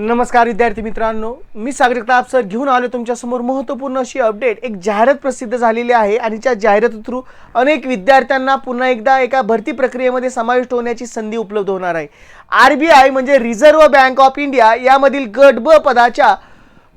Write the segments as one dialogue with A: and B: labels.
A: नमस्कार विद्यार्थी मित्रांनो. मी सागर जगताप सर घेऊन आलो तुमच्यासमोर महत्त्वपूर्ण अशी अपडेट. एक जाहिरात प्रसिद्ध झालेली आहे आणि त्या जाहिराती थ्रू अनेक विद्यार्थ्यांना पुन्हा एकदा एका भरती प्रक्रियेमध्ये समाविष्ट होण्याची संधी उपलब्ध होणार आहे. आर बी आय म्हणजे रिझर्व्ह बँक ऑफ इंडिया यामधील गट ब पदाच्या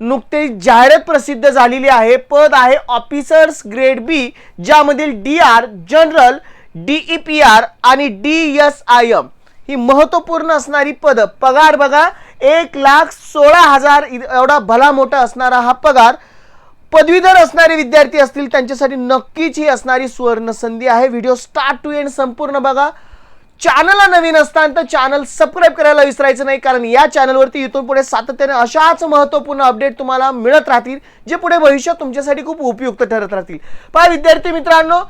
A: नुकतेच जाहिरात प्रसिद्ध झालेली आहे. पद आहे officers grade B ज्यामधील D R general DE P R आणि डी एस आय एम ही महत्त्वपूर्ण असणारी पद. पगार बघा एक लाख सोळा हजार एवढा भला मोठा असणारा हा पगार पदवीधर असणारे विद्यार्थी असतील त्यांच्यासाठी नक्कीच ही असणारी सुवर्ण संधी आहे. व्हिडिओ स्टार्ट टू एंड संपूर्ण बघा. चॅनलला नवीन असताना तर चॅनल सबस्क्राईब करायला विसरायचं नाही कारण या चॅनलवरती इथून पुढे सातत्याने अशाच महत्त्वपूर्ण अपडेट तुम्हाला मिळत राहतील जे पुढे भविष्यात तुमच्यासाठी खूप उपयुक्त ठरत राहतील. पहा विद्यार्थी मित्रांनो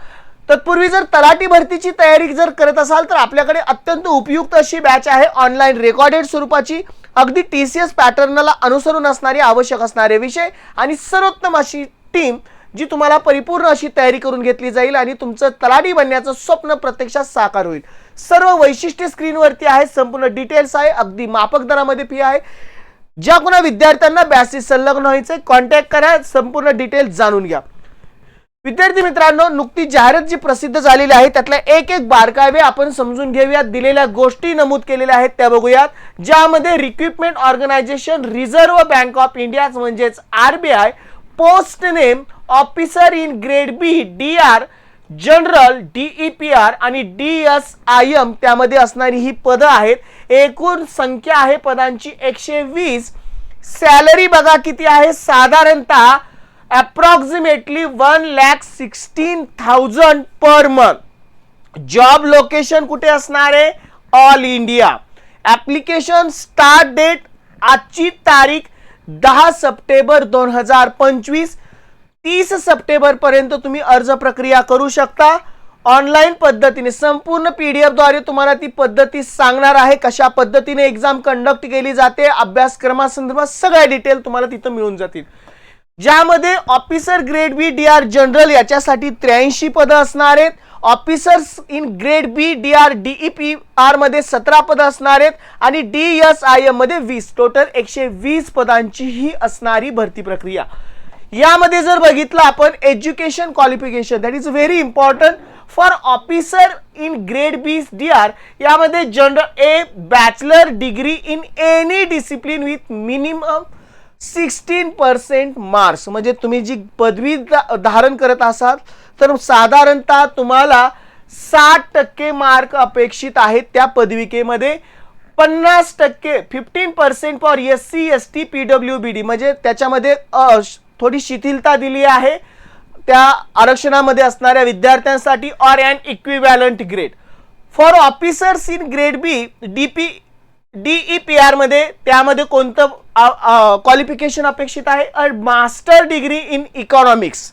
A: तत्पूर्वी जर तलाठी भरतीची तयारी जर करत असाल तर आपल्याकडे अत्यंत उपयुक्त अशी बॅच आहे ऑनलाईन रेकॉर्डेड स्वरूपाची. अगदी टी सी एस पॅटर्नला अनुसरून असणारे आवश्यक असणारे विषय आणि सर्वोत्तम अशी टीम जी तुम्हाला परिपूर्ण अशी तयारी करून घेतली जाईल आणि तुमचं तलाठी बनण्याचं स्वप्न प्रत्यक्षात साकार होईल. सर्व वैशिष्ट्ये स्क्रीनवरती आहे संपूर्ण डिटेल्स आहे अगदी मापक दरामध्ये फी आहे. ज्या कोणा विद्यार्थ्यांना बॅसिस संलग्न व्हायचं कॉन्टॅक्ट करा संपूर्ण डिटेल्स जाणून घ्या. विद्यार्थी मित्रांनो नुकती जाहिरात जी प्रसिद्ध झालेली आहे त्यातल्या एक एक बारकावे आपण समजून घेऊयात दिलेल्या गोष्टी नमूद केलेल्या आहेत त्या बघूयात. ज्यामध्ये recruitment organisation Reserve Bank of India म्हणजेच RBI post name officer in grade B D R general DE P R आणि डी एस आय एम त्यामध्ये असणारी ही पदं आहेत. एकूण संख्या आहे पदांची एकशे वीस. सॅलरी बघा किती आहे साधारणतः approximately one lakh sixteen thousand per month job location कुठे असणार आहे? All India application start date आजची तारीख दहा सप्टेंबर दोन हजार पंचवीस. तीस सप्टेंबरपर्यंत तुम्ही अर्ज प्रक्रिया करू शकता. ऑनलाईन पद्धतीने संपूर्ण पी डी एफद्वारे तुम्हाला ती पद्धती सांगणार आहे कशा पद्धतीने एक्झाम कंडक्ट केली जाते अभ्यासक्रमासंदर्भात सगळ्या डिटेल तुम्हाला तिथं मिळून जातील. ज्यामध्ये officer grade B D R general याच्यासाठी त्र्याऐंशी पदं असणार आहेत. Officers in grade B D R DE P आरमध्ये सतरा पदं असणार आहेत आणि डी एस आय एममध्ये वीस. टोटल एकशे वीस पदांची ही असणारी भरती प्रक्रिया. यामध्ये जर बघितलं आपण education qualification that is very important for officer in grade B D R यामध्ये general a bachelor degree in any discipline with minimum sixteen percent marks. म्हणजे तुम्ही जी पदवी धा- धारण करत असाल तर साधारणतः तुम्हाला साठ टक्के मार्क अपेक्षित आहेत त्या पदविकेमध्ये. पन्नास टक्के fifteen percent for S C S T P W B D. म्हणजे त्याच्यामध्ये थोडी शिथिलता दिली आहे त्या आरक्षणामध्ये असणाऱ्या विद्यार्थ्यांसाठी or and equivalent grade. For officers in grade B D P D E P आरमध्ये त्यामध्ये कोणतं क्वालिफिकेशन अपेक्षित आहे. A master degree in economics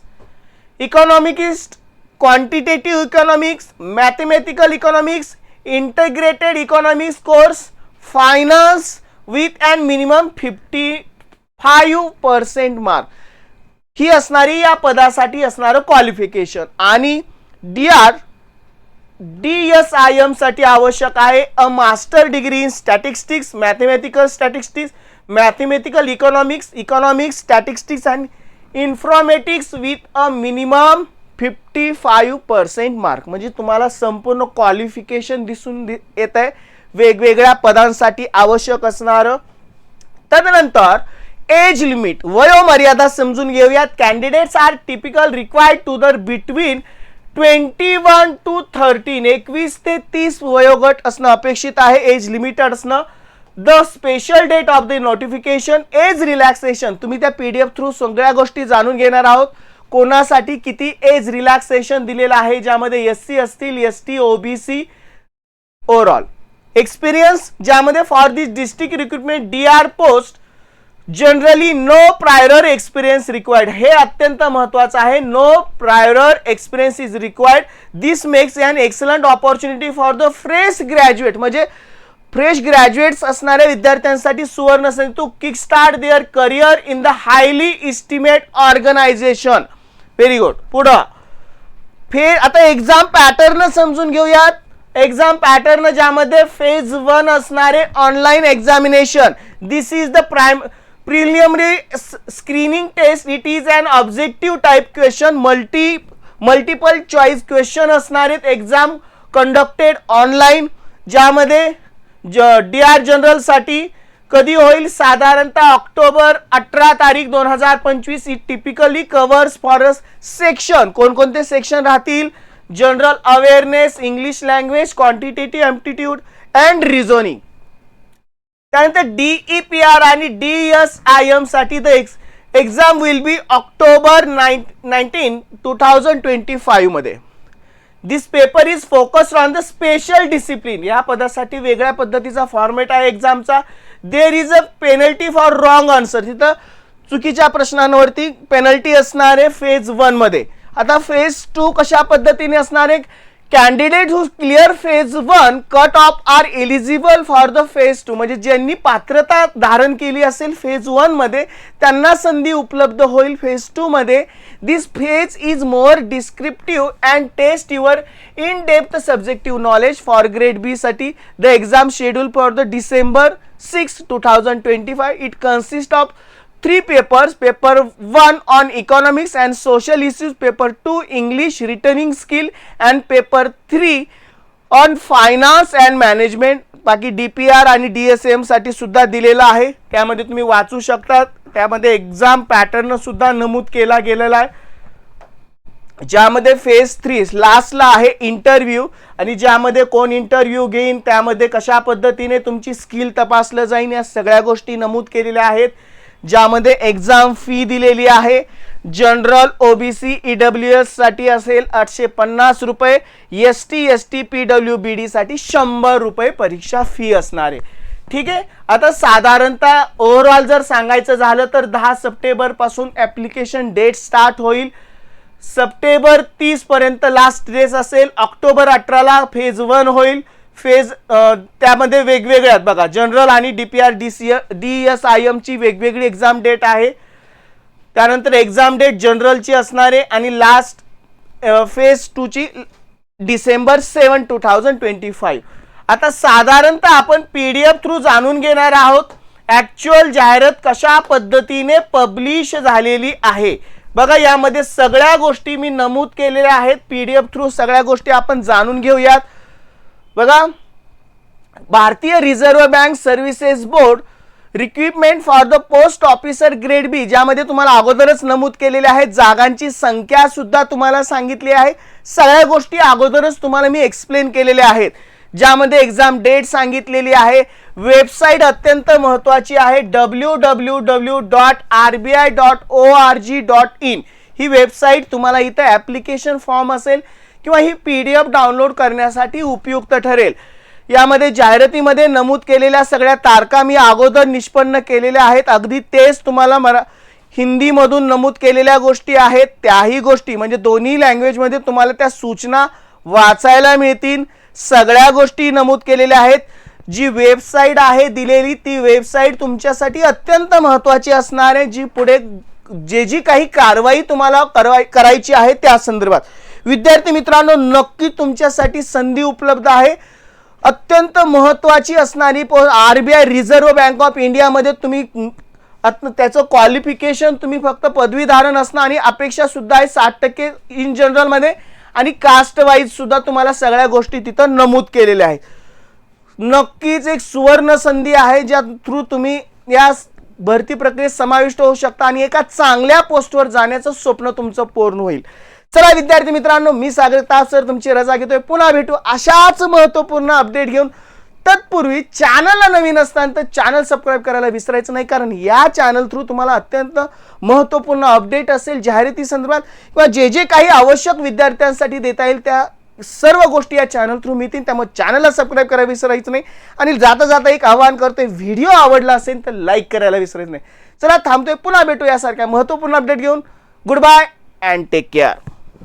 A: econometrics quantitative economics mathematical economics integrated economics course finance with and minimum fifty five percent mark ही असणारी या पदासाठी असणारं qualification आणि D R D S I एमसाठी आवश्यक आहे. A master degree in statistics mathematical statistics mathematical economics economics statistics and informatics with a minimum fifty five percent mark म्हणजे तुम्हाला संपूर्ण क्वालिफिकेशन दिसून दि- येत आहे वेगवेगळ्या पदांसाठी आवश्यक असणारं. तदनंतर एज लिमिट वयोमर्यादा समजून घेऊयात. Candidates are typical required to there between twenty one to thirteen एकवीस ते तीस वयोगट असणं अपेक्षित आहे. एज लिमिटेड असणं. The special date of the notification age relaxation. तुम्ही त्या पी डी एफ थ्रू सगळ्या गोष्टी जाणून घेणार आहोत. कोणासाठी किती एज रिलॅक्सेशन दिलेलं आहे ज्यामध्ये एस सी असतील S T OBC overall experience ज्यामध्ये for this district recruitment D R post generally no prior experience required हे अत्यंत महत्वाचं आहे. No prior experience is required this makes an excellent opportunity for the fresh graduate म्हणजे fresh graduates असणाऱ्या विद्यार्थ्यांसाठी सुवर्ण संधी to kick start their career in the highly estimate organisation very good पुढं. फेर आता एक्झाम पॅटर्न समजून घेऊयात. एक्झाम पॅटर्न ज्यामध्ये फेज वन असणारे online examination this is the prime preliminary screening test it is an objective type question multi multiple choice question असणारे exam conducted online ज्यामध्ये ज डी आर जनरलसाठी कधी होईल? साधारणतः ऑक्टोबर अठरा तारीख दोन हजार पंचवीस ही टिपिकली कव्हर्स फॉर सेक्शन कोणकोणते सेक्शन राहतील? General awareness English language quantitative aptitude and reasoning त्यानंतर डीई पी आर आणि D S I एमसाठी the ex exam will be October nine nineteen two thousand twenty फाईव्हमध्ये this paper is focused on the special discipline या पदासाठी वेगळ्या पद्धतीचा format आहे एक्झामचा there is a penalty for wrong answer तिथं चुकीच्या प्रश्नांवरती penalty असणार आहे phase वनमध्ये आता फेज टू कशा पद्धतीने असणार आहे? Candidate who clear phase one cut off are eligible for the phase two. म्हणजे ज्यांनी पात्रता धारण केली असेल फेज वनमध्ये त्यांना संधी उपलब्ध होईल फेज टू मध्ये. This phase is more descriptive and test your in depth subjective knowledge for grade B साठी. The exam schedule for the December six two thousand twenty five it consist of three papers paper 1 on economics and social issues paper 2 english returning skill and paper 3 on finance and management. बाकी D P R आणि D S एमसाठी सुद्धा दिलेला आहे. त्यामध्ये तुम्ही वाचू शकता त्यामध्ये एक्झाम पॅटर्न सुद्धा नमूद केला गेलेला आहे. ज्यामध्ये फेज थ्री लास्टला आहे इंटरव्ह्यू आणि ज्यामध्ये कोण इंटरव्ह्यू घेईन त्यामध्ये कशा पद्धतीने तुमची स्किल तपासलं जाईल या सगळ्या गोष्टी नमूद केलेल्या आहेत. ज्यामध्ये एक्झाम फी दिलेली आहे. जनरल ओबीसी ईडब्ल्यू डब्ल्यू एससाठी असेल आठशे पन्नास रुपये. S T S T P W B डीसाठी शंभर रुपये परीक्षा फी असणार आहे. ठीक आहे? आता साधारणतः ओव्हरऑल जर सांगायचं झालं तर दहा सप्टेंबरपासून ॲप्लिकेशन डेट स्टार्ट होईल. सप्टेंबर तीसपर्यंत लास्ट डेज असेल. ऑक्टोबर अठराला फेज वन होईल. फेज त्यामध्ये वेगवेगळ्या आहेत. बघा जनरल आणि D P R D C D S I एमची वेगवेगळी एक्झाम डेट आहे. त्यानंतर एक्झाम डेट जनरलची असणार आहे आणि last phase टूची December seven two thousand twenty five आता साधारणतः आपण पी डी एफ थ्रू जाणून घेणार आहोत. ॲक्च्युअल जाहिरात कशा पद्धतीने पब्लिश झालेली आहे. बघा यामध्ये सगळ्या गोष्टी मी नमूद केलेल्या आहेत. पी डी एफ थ्रू सगळ्या गोष्टी आपण जाणून घेऊयात. बघा. भारतीय Reserve Bank Services Board recruitment for the post officer grade B ज्यामध्ये तुम्हाला अगोदरच नमूद केलेले आहे जागांची संख्या सुद्धा तुम्हाला सांगितली आहे. सगळ्या गोष्टी अगोदरच तुम्हाला मी एक्सप्लेन केलेल्या आहेत. ज्यामध्ये एक्झाम डेट सांगितलेली आहे. वेबसाईट अत्यंत महत्वाची आहे. W W W dot R B I dot O R G dot in he website तुम्हाला इथं ॲप्लिकेशन फॉर्म असेल. किंवा ही पी डी एफ डाउनलोड करण्यासाठी उपयुक्त ठरेल. यामध्ये जाहिरातीमध्ये नमूद केलेल्या सगळ्या तारखा मी अगोदर निष्पन्न केलेल्या आहेत. अगदी तेच तुम्हाला मरा हिंदीमधून नमूद केलेल्या गोष्टी आहेत. त्याही गोष्टी म्हणजे दोन्ही लँग्वेजमध्ये तुम्हाला त्या सूचना वाचायला मिळतील. सगळ्या गोष्टी नमूद केलेल्या आहेत. जी वेबसाईट आहे दिलेली ती वेबसाईट तुमच्यासाठी अत्यंत महत्त्वाची असणार आहे. जी पुढे जे जी काही कारवाई तुम्हाला करवाय करायची आहे त्या संदर्भात. विद्यार्थी मित्रांनो नक्की तुमच्यासाठी संधी उपलब्ध आहे. अत्यंत महत्त्वाची असणारी R B I Reserve Bank of इंडियामध्ये तुम्ही त्याचं क्वालिफिकेशन तुम्ही फक्त पदवीधारण असणं आणि अपेक्षासुद्धा आहे साठ टक्के इन जनरलमध्ये आणि कास्ट वाईज सुद्धा तुम्हाला सगळ्या गोष्टी तिथं नमूद केलेल्या आहेत. नक्कीच एक सुवर्ण संधी आहे ज्या थ्रू तुम्ही या भरती प्रक्रियेत समाविष्ट होऊ शकता आणि एका चांगल्या पोस्टवर जाण्याचं स्वप्न तुमचं पूर्ण होईल. चला विद्यार्थी मित्रांनो मी सागरता सर तुमची रजा घेतोय. पुन्हा भेटू अशाच महत्त्वपूर्ण अपडेट घेऊन. तत्पूर्वी चॅनलला नवीन असताना तर चॅनल सबस्क्राईब करायला विसरायचं नाही कारण या चॅनल थ्रू तुम्हाला अत्यंत महत्त्वपूर्ण अपडेट असेल जाहिराती संदर्भात किंवा जे जे काही आवश्यक विद्यार्थ्यांसाठी देता येईल त्या सर्व गोष्टी या चॅनल थ्रू मिळतील. त्यामुळे चॅनलला सबस्क्राईब करायला विसरायचं नाही. आणि जाता जाता एक आवाहन करतोय व्हिडिओ आवडला असेल तर लाईक करायला विसरायचं नाही. चला थांबतोय पुन्हा भेटू यासारख्या महत्त्वपूर्ण अपडेट घेऊन. Goodbye and take care